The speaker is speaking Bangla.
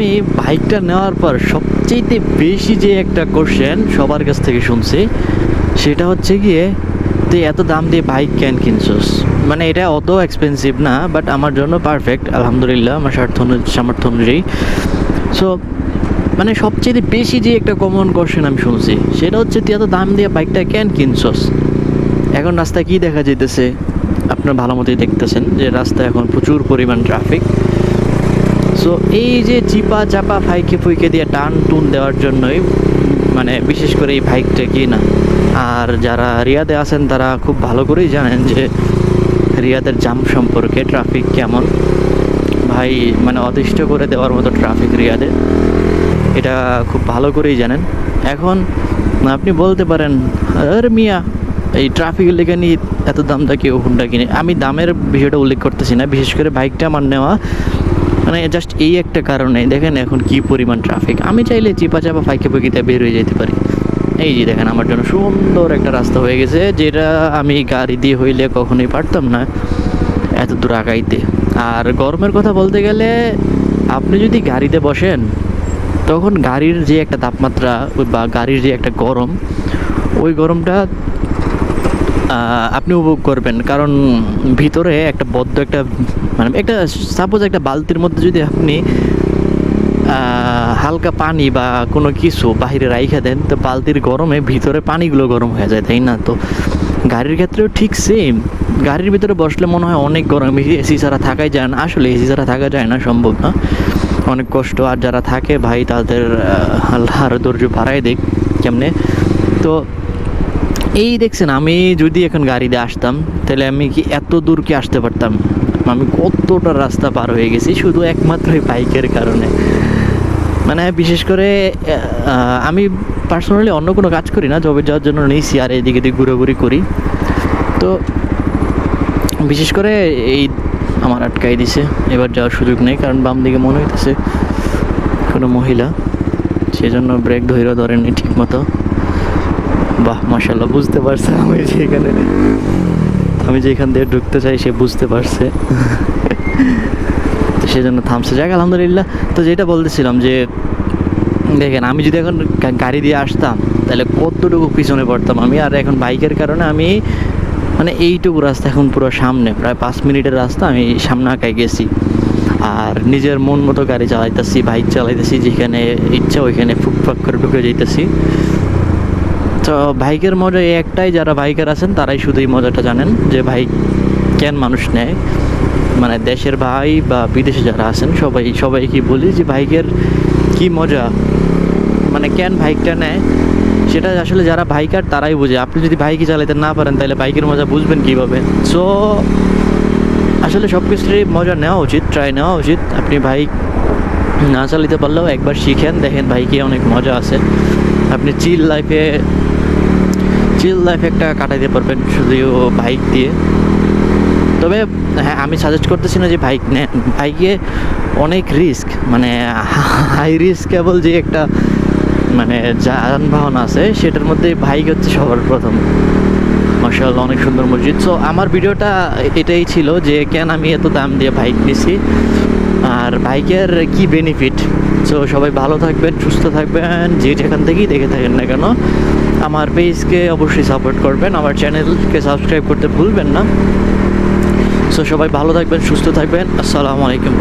আমি বাইকটা নেওয়ার পর সবচেয়ে বেশি যে একটা কোশ্চেন সবার কাছ থেকে শুনছি, সেটা হচ্ছে গিয়ে, তুই এত দাম দিয়ে বাইক কেন কিনছস? মানে এটা অত এক্সপেন্সিভ না বাট আমার জন্য পারফেক্ট আলহামদুলিল্লাহ, আমার স্বার্থ সামর্থ্য অনুযায়ী। সো মানে সবচেয়ে বেশি যে একটা কমন কোশ্চেন আমি শুনছি, সেটা হচ্ছে, তুই এত দাম দিয়ে বাইকটা কেন কিনছস? এখন রাস্তায় কি দেখা যাইতেছে? আপনার ভালো মতোই দেখতেছেন যে রাস্তায় এখন প্রচুর পরিমাণ ট্রাফিক সো এই যে চিপা চাপা ফাইকে ফুইকে দিয়ে টান টুন দেওয়ার জন্যই মানে বিশেষ করে এই বাইকটা কি না? আর যারা রিয়াদে আছেন, তারা খুব ভালো করেই জানেন যে রিয়াদের জাম সম্পর্কে ট্রাফিক কেমন। ভাই মানে অতিষ্ঠ করে দেওয়ার মতো ট্রাফিক রিয়াদে। এটা খুব ভালো করেই জানেন। এখন, আপনি বলতে পারেন, আর মিয়া, এই ট্রাফিকের লেগে নিয়ে এত দাম দা কেউ হুন্ডা কিনে? আমি দামের বিষয়টা উল্লেখ করতেছি না, বিশেষ করে বাইকটা আমার নেওয়া মানে জাস্ট এই একটা কারণে দেখেন এখন কি পরিমাণ ট্রাফিক আমি চাইলে চিপা চাপা ফাইকে ফুকিতে বের হয়ে যেতে পারি। এই যে দেখেন, আমার জন্য সুন্দর একটা রাস্তা হয়ে গেছে, যেটা আমি গাড়ি দিয়ে হইলে কখনোই পারতাম না এত দূর আগাইতে। আর গরমের কথা বলতে গেলে, আপনি যদি গাড়িতে বসেন, তখন গাড়ির যে একটা তাপমাত্রা বা গাড়ির যে একটা গরম, ওই গরমটা আপনি উপভোগ করবেন। কারণ ভিতরে একটা বদ্ধ একটা মানে একটা সাপোজ একটা বালতির মধ্যে যদি আপনি হালকা পানি বা কোনো কিছু বাইরে রাইখা দেন, তো বালতির গরমে ভিতরে পানিগুলো গরম হয়ে যায়, তাই না? তো গাড়ির ক্ষেত্রেও ঠিক সেম গাড়ির ভিতরে বসলে মনে হয় অনেক গরম। এসি ছাড়া থাকাই যায় না। আসলে এসি ছাড়া থাকা যায় না, সম্ভব না। অনেক কষ্ট। আর যারা থাকে ভাই, তাদের আল্লাহর ধৈর্য বাড়াই দেখ কেমনে। তো এই দেখছেন, আমি যদি এখন গাড়িতে আসতাম, তাহলে আমি কি এত দূর কি আসতে পারতাম? আমি কতটা রাস্তা পার হয়ে গেছি, শুধু একমাত্র বাইকের কারণে। মানে বিশেষ করে আমি পার্সোনালি অন্য কোনো কাজ করি না জবে যাওয়ার জন্য নিয়েছি, আর এদিকে এদিকে ঘোরাঘুরি করি। তো বিশেষ করে এই আমার আটকাই দিছে, এবার যাওয়ার সুযোগ নেই, কারণ বাম দিকে মনে হইতেছে কোনো মহিলা, সেজন্য ব্রেক ধৈর্য ধরেনি ঠিক মতো বাহ মাসাল্লাহ বুঝতে পারছে আমি যে এখানে আমি যে এখান দিয়ে ঢুকতে চাই, সে বুঝতে পারছে। তো সেজন্য থামছে যাক, আলহামদুলিল্লাহ। তো যেটা বলতেছিলাম যে, দেখেন, আমি যদি এখন গাড়ি দিয়ে আসতাম, তাহলে কতটুকু পিছনে পড়তাম আমি, আর এখন বাইকের কারণে আমি মানে এইটুকু রাস্তা এখন পুরো সামনে, প্রায় পাঁচ মিনিটের রাস্তা আমি সামনে আঁকায় গেছি। আর নিজের মন মতো গাড়ি চালাইতেছি, বাইক চালাইতেছি, যেখানে ইচ্ছা ওইখানে ফুকফাক করে ঢুকে যাইতেছি। তো বাইকের মজা এই একটাই, যারা বাইকার আছেন তারাই শুধু এই মজাটা জানেন যে বাইক কেন মানুষ নেয়। মানে দেশের ভাই বা বিদেশে যারা আছেন, সবাই সবাই কি বলি যে বাইকের কি মজা। মানে কেন বাইকটা নেয়, সেটা আসলে যারা বাইকার তারাই বোঝে। আপনি যদি বাইকই চালাতে না পারেন, তাহলে বাইকের মজা বুঝবেন কীভাবে? সো আসলে সব কিছুরই মজা নেওয়া উচিত ট্রাই নেওয়া উচিত। আপনি বাইক না চালাতে পারলেও একবার শিখেন, দেখেন বাইকে অনেক মজা আছে। আপনি চিল লাইফে চিল লাইফ একটা কাটাইতে পারবেন শুধু বাইক দিয়ে। তবে হ্যাঁ আমি সাজেস্ট করতেছি না যে বাইক নে বাইকে অনেক রিস্ক মানে হাই রিস্ক কেবল যে একটা মানে যানবাহন আছে, সেটার মধ্যে বাইক হচ্ছে সবার প্রথম। মার্শাল্লাহ অনেক সুন্দর মসজিদ। সো আমার ভিডিওটা এটাই ছিল যে কেন আমি এত দাম দিয়ে বাইক নিছি, আর বাইকের কি বেনিফিট সো সবাই ভালো থাকবেন, সুস্থ থাকবেন, যে যেখান থেকেই দেখে থাকেন না কেন। আমার পেজকে অবশ্যই সাপোর্ট করবেন, আমার চ্যানেলকে সাবস্ক্রাইব করতে ভুলবেন না। সো সবাই ভালো থাকবেন, সুস্থ থাকবেন, আসসালামু আলাইকুম।